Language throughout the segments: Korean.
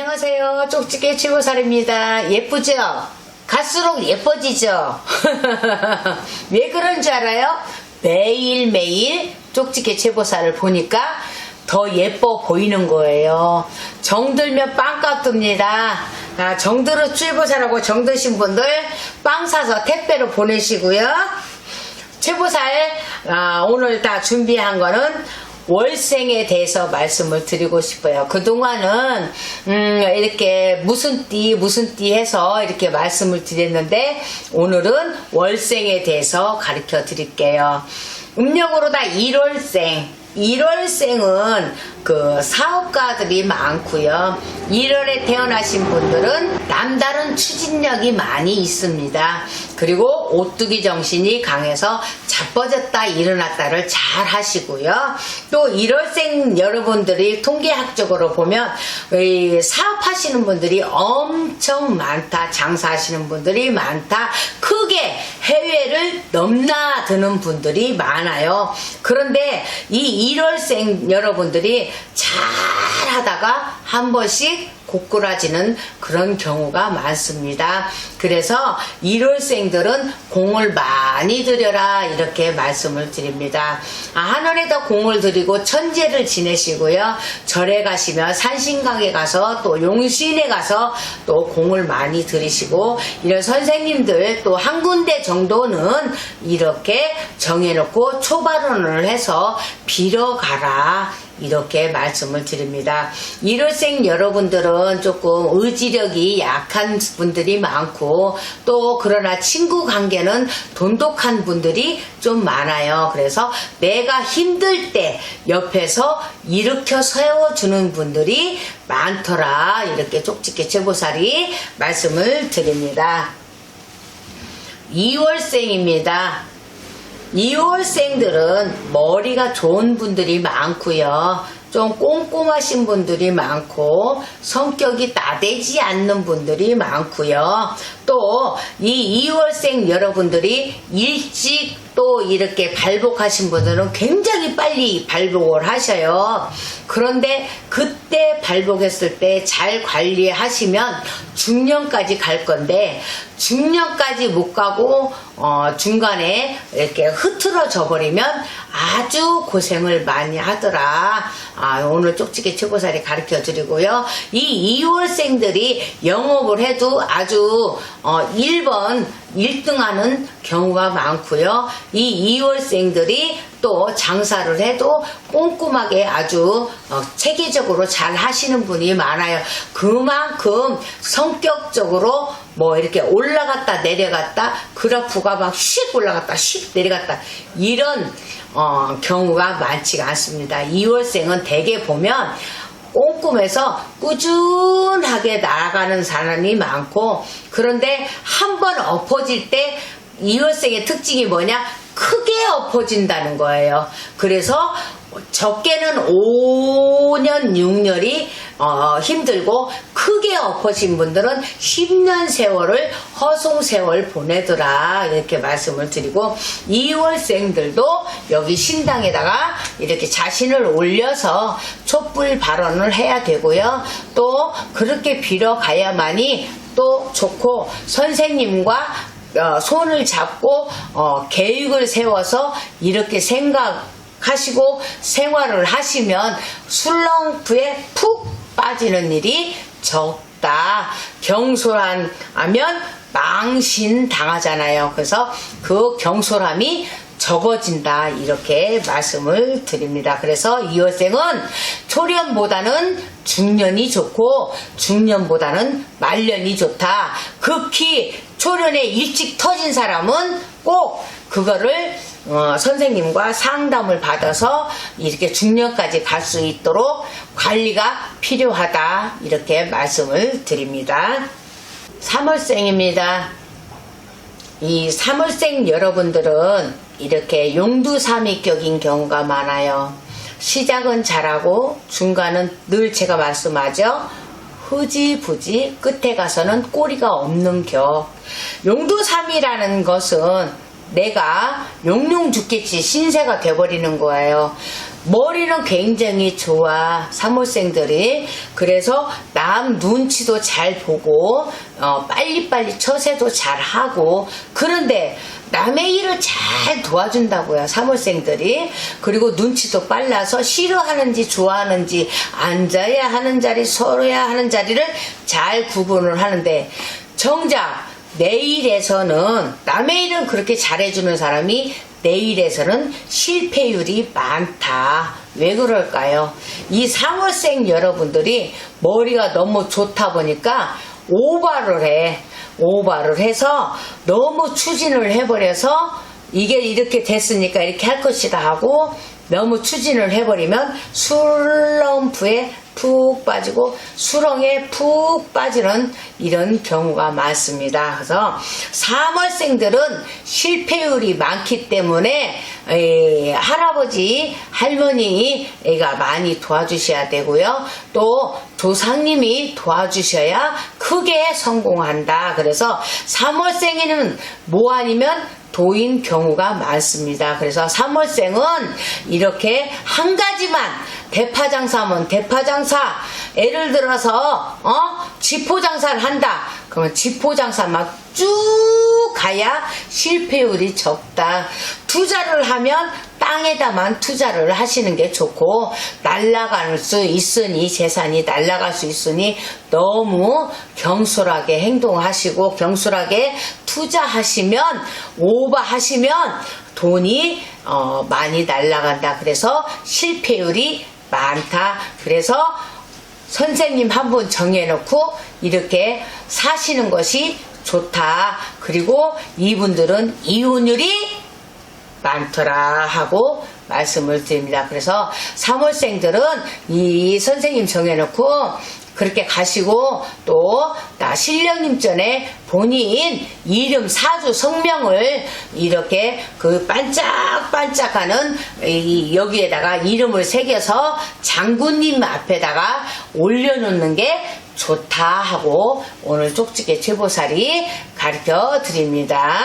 안녕하세요. 쪽집게 치고살입니다. 예쁘죠? 갈수록 예뻐지죠? 왜 그런 줄 알아요? 매일매일 쪽집게 채보살을 보니까 더 예뻐 보이는 거예요. 정들면 빵값 듭니다. 아, 정들어 채보살하고 정드신 분들 빵 사서 택배로 보내시고요. 채보살 아, 오늘 다 준비한 거는 월생에 대해서 말씀을 드리고 싶어요. 그동안은 음, 이렇게 무슨 띠 무슨 띠 해서 이렇게 말씀을 드렸는데 오늘은 월생에 대해서 가르쳐 드릴게요. 음력으로 다 1월생 1월생은 그 사업가들이 많고요. 1월에 태어나신 분들은 남다른 추진력이 많이 있습니다. 그리고 오뚜기 정신이 강해서 자빠졌다 일어났다를 잘 하시고요. 또 1월생 여러분들이 통계학적으로 보면 이 사업하시는 분들이 엄청 많다. 장사하시는 분들이 많다. 크게 해외를 넘나드는 분들이 많아요. 그런데 이 1월생 여러분들이 잘 하다가 한 번씩 고꾸라지는 그런 경우가 많습니다. 그래서 1월생들은 공을 많이 들여라 이렇게 말씀을 드립니다. 아, 하늘에다 공을 들이고 천재를 지내시고요. 절에 가시면 산신강에 가서 또 용신에 가서 또 공을 많이 들이시고 이런 선생님들 또 한 군데 정도는 이렇게 정해놓고 초발언을 해서 빌어가라. 이렇게 말씀을 드립니다. 1월생 여러분들은 조금 의지력이 약한 분들이 많고 또 그러나 친구 관계는 돈독한 분들이 좀 많아요. 그래서 내가 힘들 때 옆에서 일으켜 세워주는 분들이 많더라. 이렇게 쪽집게 제보살이 말씀을 드립니다. 2월생입니다. 2월생들은 머리가 좋은 분들이 많고요. 좀 꼼꼼하신 분들이 많고 성격이 나대지 않는 분들이 많고요. 또 이 2월생 여러분들이 일찍 또 이렇게 발복하신 분들은 굉장히 빨리 발복을 하셔요. 그런데 그때 발복했을 때 잘 관리하시면 중년까지 갈 건데 중년까지 못 가고 어, 중간에 이렇게 흐트러져 버리면 아주 고생을 많이 하더라. 아, 오늘 쪽집게 최고살이 가르쳐 드리고요. 이 2월생들이 영업을 해도 아주 어, 1번 1등하는 경우가 많고요. 이 2월생들이 또 장사를 해도 꼼꼼하게 아주 어, 체계적으로 잘 하시는 분이 많아요. 그만큼 성격적으로 뭐 이렇게 올라갔다 내려갔다 그래프가 막휙 올라갔다 휙 내려갔다. 이런 어, 경우가 많지가 않습니다. 2월생은 대개 보면 꼼꼼해서 꾸준하게 나아가는 사람이 많고 그런데 한 번 엎어질 때 이월생의 특징이 뭐냐? 크게 엎어진다는 거예요. 그래서 적게는 5년 6년이 어, 힘들고 크게 엎어진 분들은 10년 세월을 허송 세월 보내더라. 이렇게 말씀을 드리고 2월생들도 여기 신당에다가 이렇게 자신을 올려서 촛불 발언을 해야 되고요. 또 그렇게 빌어가야만이 또 좋고 선생님과 어, 손을 잡고 어, 계획을 세워서 이렇게 생각하시고 생활을 하시면 술렁프에 푹 빠지는 일이 적다. 경솔한 하면 망신 당하잖아요. 그래서 그 경솔함이 적어진다 이렇게 말씀을 드립니다. 그래서 이월생은 초년보다는 중년이 좋고 중년보다는 말년이 좋다. 극히 초년에 일찍 터진 사람은 꼭 그거를 어, 선생님과 상담을 받아서 이렇게 중년까지 갈 수 있도록 관리가 필요하다 이렇게 말씀을 드립니다. 3월생입니다. 이 3월생 여러분들은 이렇게 용두삼위격인 경우가 많아요. 시작은 잘하고 중간은 늘 제가 말씀하죠. 흐지부지 끝에 가서는 꼬리가 없는 격. 용두삼이라는 것은 내가 용용 죽겠지 신세가 돼버리는 거예요. 머리는 굉장히 좋아 사모생들이. 그래서 남 눈치도 잘 보고 어, 빨리빨리 처세도 잘 하고. 그런데 남의 일을 잘 도와준다고요 사모생들이. 그리고 눈치도 빨라서 싫어하는지 좋아하는지 앉아야 하는 자리 서로야 하는 자리를 잘 구분을 하는데 정작 내 일에서는 남의 일은 그렇게 잘해주는 사람이 내 일에서는 실패율이 많다. 왜 그럴까요? 이 상월생 여러분들이 머리가 너무 좋다 보니까 오바를 해. 오바를 해서 너무 추진을 해버려서 이게 이렇게 됐으니까 이렇게 할 것이다 하고 너무 추진을 해버리면 술럼프에 푹 빠지고 수렁에 푹 빠지는 이런 경우가 많습니다. 그래서 3월생들은 실패율이 많기 때문에 에, 할아버지 할머니가 많이 도와주셔야 되고요. 또 조상님이 도와주셔야 크게 성공한다. 그래서 3월생에는 뭐 아니면 도인 경우가 많습니다. 그래서 3월생은 이렇게 한 가지만 대파장사면 대파장사 예를 들어서 어 지포장사를 한다. 그러면 지포장사만 쭉 가야 실패율이 적다. 투자를 하면 땅에다만 투자를 하시는 게 좋고 날라갈 수 있으니 재산이 날라갈 수 있으니 너무 경솔하게 행동하시고 경솔하게 투자하시면 오버하시면 돈이 어, 많이 날라간다. 그래서 실패율이 많다. 그래서 선생님 한 분 정해놓고 이렇게 사시는 것이 좋다. 그리고 이분들은 이혼율이 많더라 하고 말씀을 드립니다. 그래서 3월생들은 이 선생님 정해놓고 그렇게 가시고 또 나 신령님 전에 본인 이름 사주 성명을 이렇게 그 반짝반짝하는 이 여기에다가 이름을 새겨서 장군님 앞에다가 올려놓는 게 좋다 하고 오늘 쪽지게 제보살이 가르쳐 드립니다.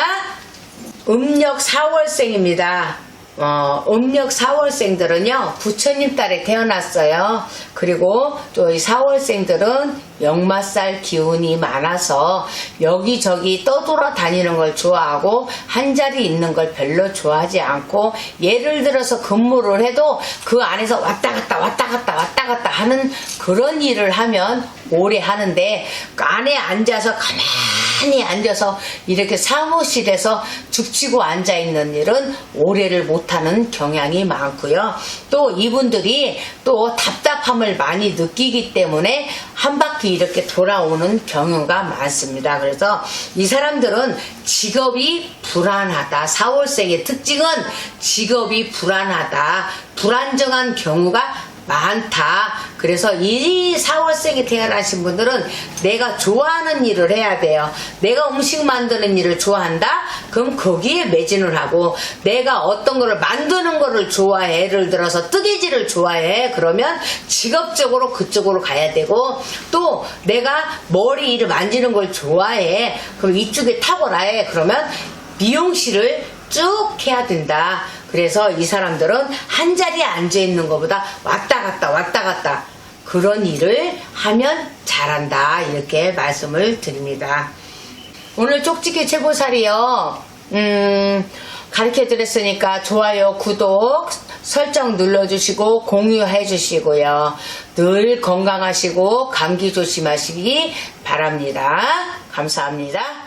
음력 4월생입니다. 어, 음력 4월생들은요, 부처님 딸에 태어났어요. 그리고 또 이 4월생들은 역마살 기운이 많아서 여기저기 떠돌아 다니는 걸 좋아하고 한 자리 있는 걸 별로 좋아하지 않고 예를 들어서 근무를 해도 그 안에서 왔다 갔다 왔다 갔다 왔다 갔다 하는 그런 일을 하면 오래 하는데 그 안에 앉아서 가만히 앉아서 이렇게 사무실에서 죽치고 앉아 있는 일은 오래를 못하는 경향이 많고요. 또 이분들이 또 답답함을 많이 느끼기 때문에 한 바퀴 이렇게 돌아오는 경우가 많습니다. 그래서 이 사람들은 직업이 불안하다. 4월생의 특징은 직업이 불안하다. 불안정한 경우가 많다. 그래서 이 4월생에 태어나신 분들은 내가 좋아하는 일을 해야 돼요. 내가 음식 만드는 일을 좋아한다? 그럼 거기에 매진을 하고 내가 어떤 거를 만드는 거를 좋아해. 예를 들어서 뜨개질을 좋아해. 그러면 직업적으로 그쪽으로 가야 되고 또 내가 머리 일을 만지는 걸 좋아해. 그럼 이쪽에 탁월해. 그러면 미용실을 쭉 해야 된다. 그래서 이 사람들은 한 자리에 앉아 있는 것보다 왔다 갔다 왔다 갔다 그런 일을 하면 잘한다. 이렇게 말씀을 드립니다. 오늘 쪽지기 최고살이요. 음, 가르쳐 드렸으니까 좋아요, 구독, 설정 눌러주시고 공유해 주시고요. 늘 건강하시고 감기 조심하시기 바랍니다. 감사합니다.